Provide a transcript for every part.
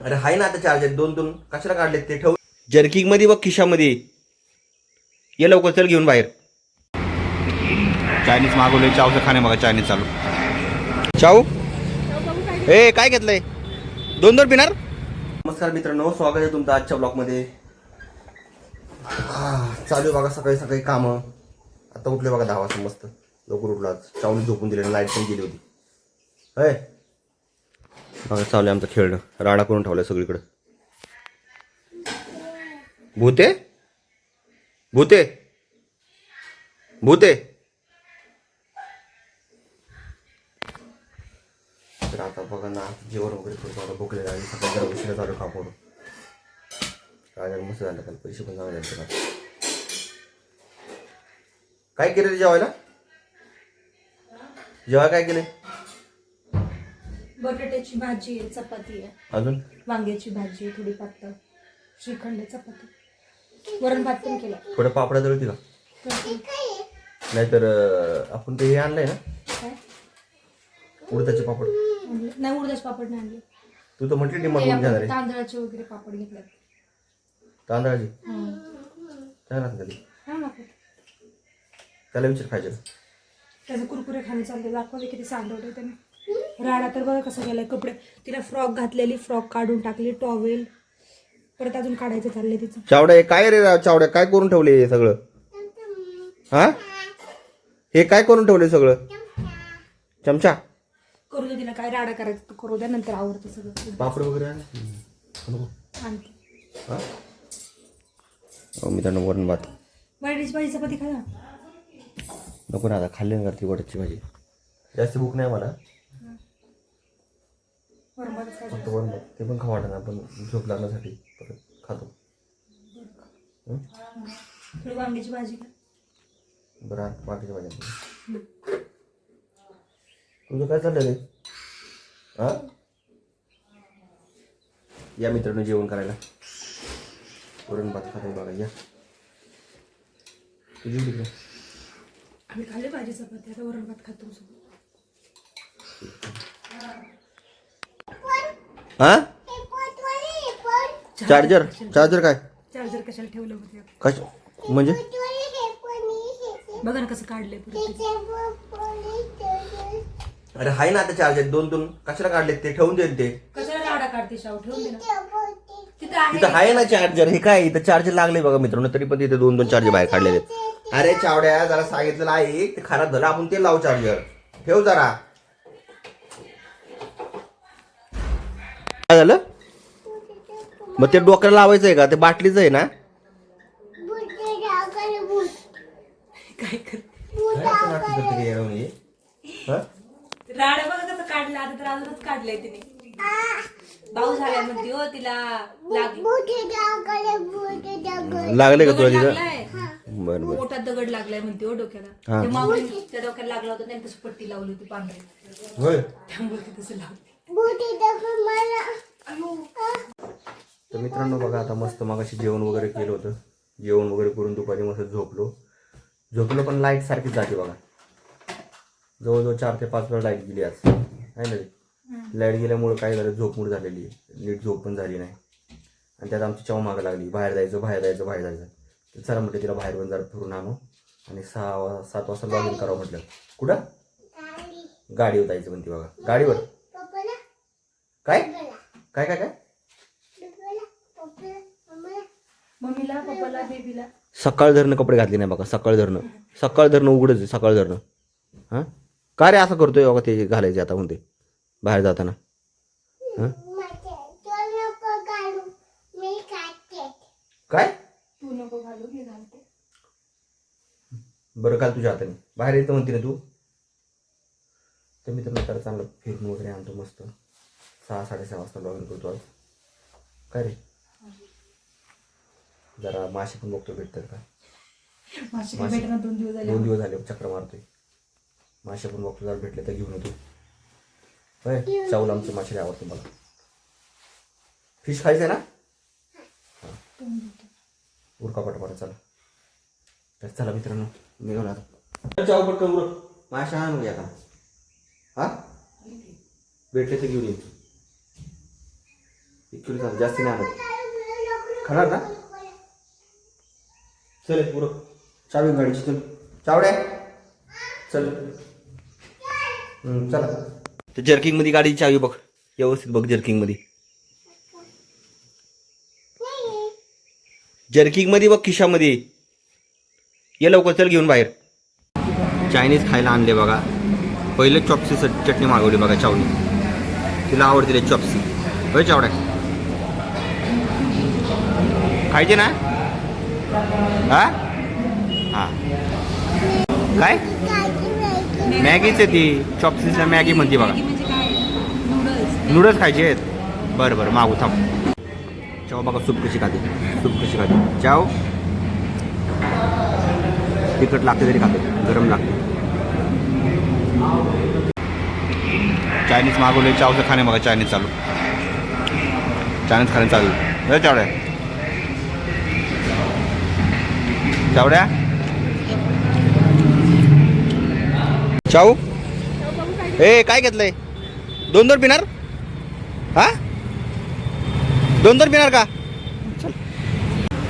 अरे हाय ना आता चार्जर दोन दोन कशाला काढले ते? ठेव. जर्किंगमध्ये बघ खिशामध्ये. ये लवकर चल घेऊन बाहेर. चायनीज मागवले चावचं खाणे बघा चायनीज चालू. चाऊ ए काय घेतलंय? दोन दोन पिणार? नमस्कार मित्रांनो स्वागत आहे तुमचं आजच्या ब्लॉगमध्ये चालू बघा सकाळी सकाळी कामं. आता उठले बघा दहा वाजता मस्त. लवकर उठलो चावणी झोपून दिले लाइट पण गेली होती. होय? चालू आहे आमचं खेळणं राडा करून ठेवलाय सगळीकडं. भूते? भूते? भूते? तर आता बघा ना जेवण वगैरे करतो आता भोकले आणि सकाळी जरा उशिरा चालू खापून काय मस्त झालं काल पैसे पण चांगले झाले काय केलं रे जेवायला? जेवाय काय केलं बटाट्याची भाजी आहे चपाती आहे. अजून? वांग्याची भाजी आहे थोडी पातळ. श्रीखंड चपाती. वरण भात पण केला. थोडं पापडा जळती का नाहीतर अं, आपण ते हे आणलंय ना? काय? उडदाचे पापड. आणले? नाही उडदाचे पापड नाही आणले. तू तर म्हटली ते डिमांड आपण घेणार आहे. तांदळाचे वगैरे पापड घेतले तांदळाची? हा. काय राहत कधी ना त्याला विचार खायचं त्याचं कुरकुरे खाणे चालते दाखवले किती सांडवले त्याने. राडा तर बघा कसं गेलाय कपडे. तिला फ्रॉक घातलेली फ्रॉक काढून टाकली टॉवेल परत अजून काढायचं चाललंय तिचं. चावड्या हे काय रे चावड्या काय करून ठेवले हे सगळं? हा? हे काय करून ठेवले सगळं? चमचा. करू दे तिला काय राडा करायचं तर करू द्या नंतर आवडतं सगळं. पापड वगैरे आहे ना? आणखी हा? हो मित्रांनो वरण भात. बटाट्याची भाजी चपाती खा ना. नको ना आता खाल्ली ना ती वटाची भाजी. जास्त भूक नाही मला. फक्त भात ते पण खाऊ वाटत आपण झोप लागण्यासाठी परत खातो. हं? वांग्याची भाजी बरं भाज्या तुझं काय चाललं रे हा? या मित्रांनो जेवण करायला. वरण भात खातो बघा या. तुझी कुठे आम्ही खाल्ले भाजी चपाती. आता वरण भात खातो हा? चार्जर चार्जर काय? चार्जर कशाला ठेवलं होते कश म्हणजे? बघा ना कसं काढलंय. अरे हाय ना आता चार्जर दोन दोन. कशाला काढले ते? ठेवून देईल ते. कशाला राडा काढते शाव ठेवून दे ना. तिथं आहे. आहे ना चार्जर हे काय? इथं चार्जर लागले बघा मित्रांनो. तरी पण तिथे दोन दोन चार्जर बाहेर काढलेले आहेत. अरे चावड्या जरा सांगितलेलं आहे. ते खराब झालं. आपण ते लावू चार्जर ठेव जरा. काय झालं? मग ते डोक्याला लावायचं आहे का? ते बाटलीचं आहे ना? काय करते? काय असं नाटक करते का येड्यावानी? हं? राडा बघा कसं काढलं. आता तर अजूनच काढलंय तिने. भाऊ झालाय म्हणते हो तिला लागली लागले का तुला तिथं बरं बरं. मोठा दगड लागलाय म्हणते हो हा. डोक्याला ते माऊली त्या डोक्याला लागला होता त्यांनी तशी पट्टी लावली होती पांढरी होय. त्यामुळे ती तसं लावली. तर मित्रांनो बघा आता मस्त मगाशी जेवण वगैरे केलं होतं. जेवण वगैरे करून दुपारी मस्त झोपलो. झोपलो पण लाइट सारखीच जाते बघा. जवळजवळ चार ते पाच वेळा लाइट गेली आज. आहे ना लाइट गेल्यामुळे काय झालं? झोपमूड झालेली नीट झोप पण झाली नाही. आणि त्यात आमची चव मागं लागली. बाहेर जायचं बाहेर जायचं बाहेर जायचं. तर चला म्हटलं तिला बाहेर पण जरा फिरून आणू. आणि सहा वा- सात वाजता लॉग इन करावं म्हटलं. कुठं? गाडीवर जायचं म्हणते बघा. गाडीवर? काय? काय काय काय? मम्मीला पप्पाला बेबीला. सकाळ धरणं कपडे घातले नाही बघा सकाळ धरणं. सकाळ धरणं उघडच आहे सकाळ धरणं. हां? का रे असं करतोय बघा ते घालायचे आता म्हणते बाहेर जाताना? हां? काय? तू नको घालू मी घालते. बरं काल तुझ्या हाताने. बाहेर येतं म्हणते ना तू. तर मी तर त्याला चांगलं फिरून वगैरे आणतो मस्त. सहा साडेसहा वाजता लॉग इन करतो आज. काय रे? जरा मासे पण बघतो भेटतात का? मासे काय भेटणार दोन दिवस झाले. दोन दिवस झाले चक्र मारतोय. मासे पण बघतो जर भेटले तर घेऊन येतो. होय चावल आमचे मासे आवडते मला. फिश खायचं आहे ना उरका पटापट चला. तर चला मित्रांनो निघून आता. चाव पटकन उरक. मासे आणू आता. हा? भेटले तर घेऊन येतो. किलो चालेल जास्ती नाही आणत. खाणार ना? चल पुरं. चावी गाडीची चल. चावड्या. चल. चला. ते जर्किंगमध्ये गाडीची चावी बघ. व्यवस्थित बघ जर्किंगमध्ये जर्किंगमध्ये बघ खिशामध्ये. ये लवकर चल घेऊन बाहेर. चायनीज खायला आणले बघा. पहिले चॉपसी चटणी मागवली बघा चावणी. तिला आवडते चॉपसी होय चावड्या? खायचे ना? हा? हा. काय? मॅगीच आहे ती. चॉपसीसला मॅगी म्हणते बघा. म्हणजे नूडल्स. खायचे आहेत. बरं बरं. मागू थांब. चाव बघा सूप कशी खाते. सूप कशी खाते. चाव. तिखट लागते तरी खाते. गरम लागते. चायनीज मागवले चावचं खाणे बघा. चायनीज चालू. चायनीज खाणे चालू. हे चावड्या चावड्या चाऊ? ए काय घेतलंय? दोन दोन पिणार? हा? दोन दोन पिणार का? चल.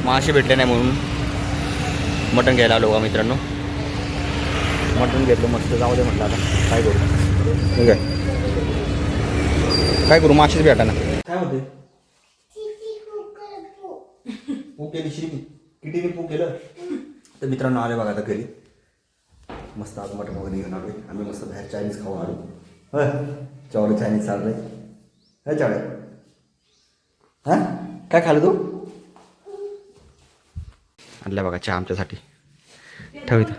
मासे भेटले नाही म्हणून. मटण घ्यायला आलो का मित्रांनो. मटण घेतलं मस्त. जाऊ दे म्हटलं आता. काय करू? ठीक आहे काय करू? मासेच भेटा ना. काय होते पू केली श्री कितीने पू केलं? तर मित्रांनो आले बघा आता घरी. मस्त आज मटण वगैरे घेऊन आलोय. आम्ही मस्त बाहेर चायनीज खाऊन आलो. चावलं चायनीज चाललंय. काय चावलं हा? काय खाल्लं तू? आणलं बघा चहा आमच्यासाठी. ठेव इथं.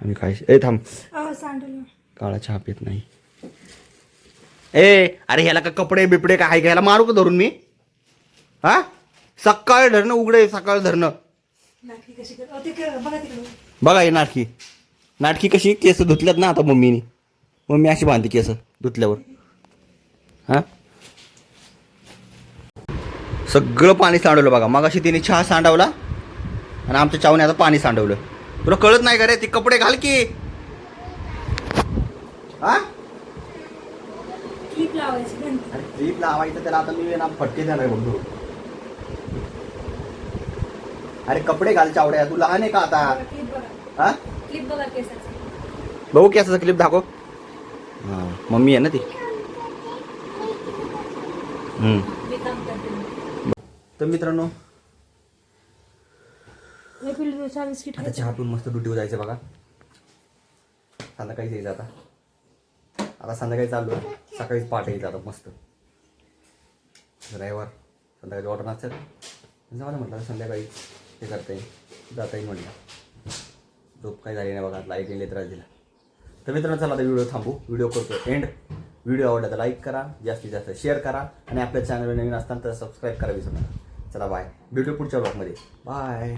आम्ही काय? ए थांब. काळा चहा पित नाही. ए अरे ह्याला का कपडे बिपडे काय घ्यायला मारू का धरून मी? हा? सकाळ धरणं उघडे सकाळ धरणं. बघा ही नाटकी. नाटकी कशी केस धुतल्यात ना आता मम्मीने. मम्मी अशी बांधते केस धुतल्यावर. हा? सगळं पाणी सांडवलं बघा. मग अशी तिने चहा सांडवला आणि आमच्या चावने आता पाणी सांडवलं. तुला कळत नाही का रे? ते कपडे घाल की. हा? क्लिप लावायची त्याला आता मी फटके देणार बघू अरे कपडे घाल चावड्या तू लहान आहे का आता? हा? क्लिप बघा केसाचा. बघू क्लिप दाखव. हां मम्मी आहे ना ती? हम्म. मी काम करते. तर मित्रांनो हे पिल्लू चहा बिस्किट आता चहा पिऊन मस्त ड्युटीवर जायचं बघा. संध्याकाळी यायचं आता. आता संध्याकाळी चालू आहे. सकाळीच पहाटे यायचं आता मस्त. रविवार संध्याकाळी ऑर्डर जाऊ ना म्हटलं संध्याकाळी. हे करता. येईल जाता येईल म्हटलं झोप काही झाली नाही बघा लाईक येईल त्रास दिला. तर मित्रांनो चला आता व्हिडिओ थांबू. व्हिडिओ करतो एंड व्हिडिओ आवडला तर लाईक करा जास्तीत जास्त शेअर करा आणि आपल्या चॅनलवर नवीन असताना तर सबस्क्राईब करा विसरू नका. चला बाय भेटू पुढच्या ब्लॉगमध्ये बाय